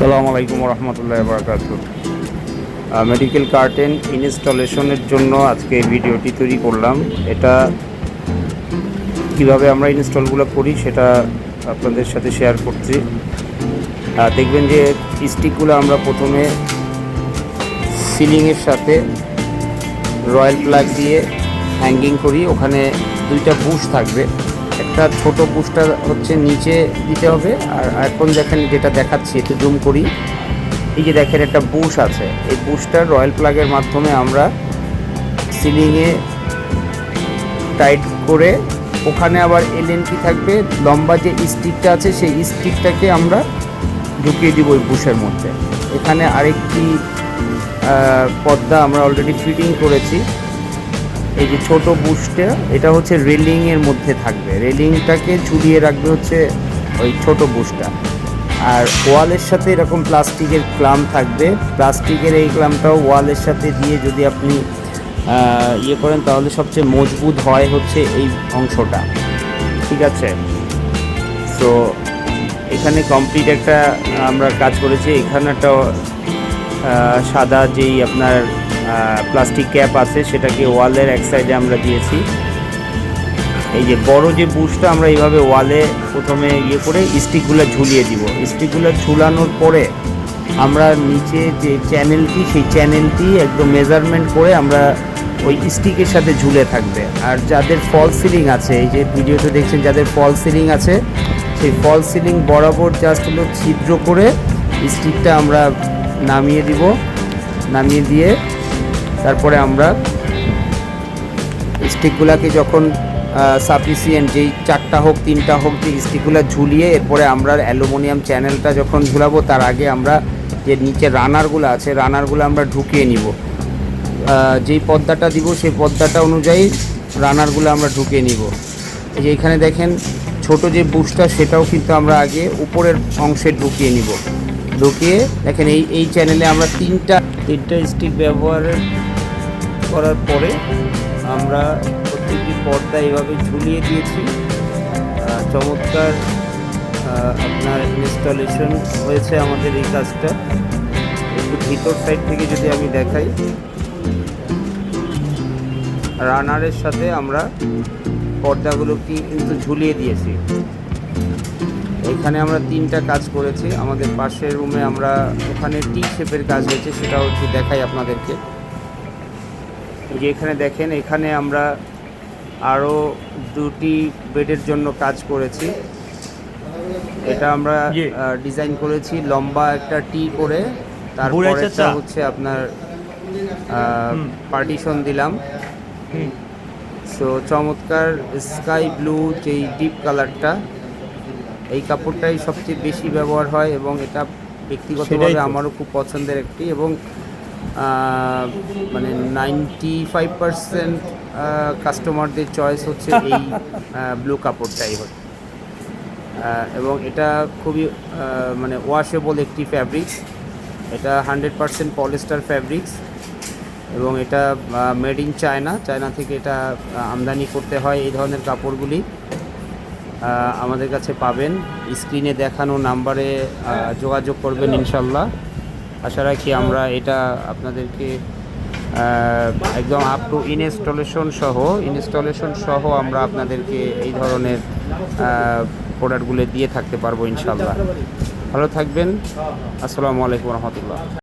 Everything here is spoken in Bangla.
আসসালামু আলাইকুম রহমতুল্লাহ বারকাত মেডিকেল কার্টেন ইনস্টলেশনের জন্য আজকে ভিডিওটি তৈরি করলাম। এটা কীভাবে আমরা ইনস্টলগুলো করি সেটা আপনাদের সাথে শেয়ার করছি। দেখবেন যে স্টিকগুলো আমরা প্রথমে সিলিংয়ের সাথে রয়্যাল প্লাগ দিয়ে হ্যাঙ্গিং করি। ওখানে দুইটা বুশ থাকবে। একটা ছোট বুশটা হচ্ছে নিচে দিতে হবে। আর এখন দেখেন যেটা দেখাচ্ছি, একটু জুম করি। এই যে দেখেন একটা বুশ আছে। এই বুশটার রয়্যাল প্লাগের মাধ্যমে আমরা সিলিংয়ে টাইট করে ওখানে আবার এলএন কি থাকবে। লম্বা যে স্টিকটা আছে, সেই স্টিকটাকে আমরা ঢুকিয়ে দিব ওই বুশের মধ্যে। এখানে আরেকটি পর্দা আমরা অলরেডি ফিটিং করেছি। এই যে ছোট বুশটা, এটা হচ্ছে রেলিং এর মধ্যে থাকবে। রেলিংটাকে ঝুলিয়ে রাখবে হচ্ছে ওই ছোট বুশটা। আর ওয়ালের সাথে এরকম প্লাস্টিকের ক্লাম থাকবে। প্লাস্টিকের এই ক্লামটাও ওয়ালের সাথে দিয়ে যদি আপনি ইয়ে করেন, তাহলে সবচেয়ে মজবুত হয় হচ্ছে এই অংশটা। ঠিক আছে? তো এখানে কমপ্লিট একটা আমরা কাজ করেছি। এখানে একটা সাদা যেই আপনার প্লাস্টিক ক্যাপ আছে, সেটাকে ওয়ালের এক সাইডে আমরা দিয়েছি। এই যে বড় যে বুশটা আমরা এইভাবে ওয়ালে প্রথমে ইয়ে করে স্টিকগুলো ঝুলিয়ে দিব। স্টিকগুলো ঝুলানোর পরে আমরা নিচে যে চ্যানেলটি সেই চ্যানেলটি একদম মেজারমেন্ট করে আমরা ওই স্টিকের সাথে ঝুলে থাকবে। আর যাদের ফল সিলিং আছে, এই যে ভিডিওতে দেখছেন যাদের ফল সিলিং আছে, সেই ফল সিলিং বরাবর জাস্ট হলো ছিদ্র করে স্টিকটা আমরা নামিয়ে দিব। নামিয়ে দিয়ে তারপরে আমরা স্টিকগুলোকে যখন সাফিসিয়েন্ট যেই চারটা হোক, তিনটা হোক, যে স্টিকগুলো ঝুলিয়ে এরপরে আমরা অ্যালুমিনিয়াম চ্যানেলটা যখন ঝুলাবো, তার আগে আমরা যে নিচে রানারগুলো আছে, রানারগুলো আমরা ঢুকিয়ে নিব। যেই পর্দাটা দিব, সেই পর্দাটা অনুযায়ী রানারগুলো আমরা ঢুকিয়ে নিব। এই যে এখানে দেখেন, ছোট যে বুশটা, সেটাও কিন্তু আমরা আগে উপরের অংশে ঢুকিয়ে নিব। ঢুকিয়ে, দেখেন এই এই চ্যানেলে আমরা তিনটা তিনটা স্টিক ব্যবহার করার পরে আমরা প্রত্যেকটি পর্দা এইভাবে ঝুলিয়ে দিয়েছি। চমৎকার আপনার ইনস্টলেশন হয়েছে আমাদের এই কাজটা। একটু ভিতর সাইড থেকে যদি আমি দেখাই। রানারের সাথে আমরা পর্দাগুলো কি কিন্তু ঝুলিয়ে দিয়েছি। এখানে আমরা তিনটা কাজ করেছি। আমাদের পাশের রুমে আমরা ওখানে টি শেপের কাজ হয়েছে, সেটা হচ্ছে দেখাই আপনাদেরকে। যে এখানে দেখেন এখানে আমরা আরও দুটি বেডের জন্য কাজ করেছি। এটা আমরা ডিজাইন করেছি লম্বা একটা টি করে তারপরে হচ্ছে আপনার পার্টিশন দিলাম। সো চমৎকার স্কাই ব্লু যেই ডিপ কালারটা এই কাপড়টাই সবচেয়ে বেশি ব্যবহার হয় এবং এটা ব্যক্তিগতভাবে আমারও খুব পছন্দের একটি এবং মানে নাইনটি ফাইভ পার্সেন্ট কাস্টমারদের চয়েস হচ্ছে এই ব্লু কাপড়টাই হয় আহ, এবং এটা খুবই মানে ওয়াশেবল একটি ফ্যাব্রিক্স এটা হান্ড্রেড পার্সেন্ট পলিস্টার ফ্যাব্রিক্স এবং এটা মেড ইন চায়না চায়না থেকে এটা আমদানি করতে হয় এই ধরনের কাপড়গুলি। আমাদের কাছে পাবেন। স্ক্রিনে দেখানো নাম্বারে যোগাযোগ করবেন ইনশাল্লাহ। আশা রাখি আমরা এটা আপনাদেরকে একদম আপ টু ইনস্টলেশন সহ ইনস্টলেশন সহ আমরা আপনাদেরকে এই ধরনের প্রোডাক্টগুলো দিয়ে থাকতে পারব ইনশাল্লাহ ভালো থাকবেন। আসসালামু আলাইকুম রহমতুল্লাহ।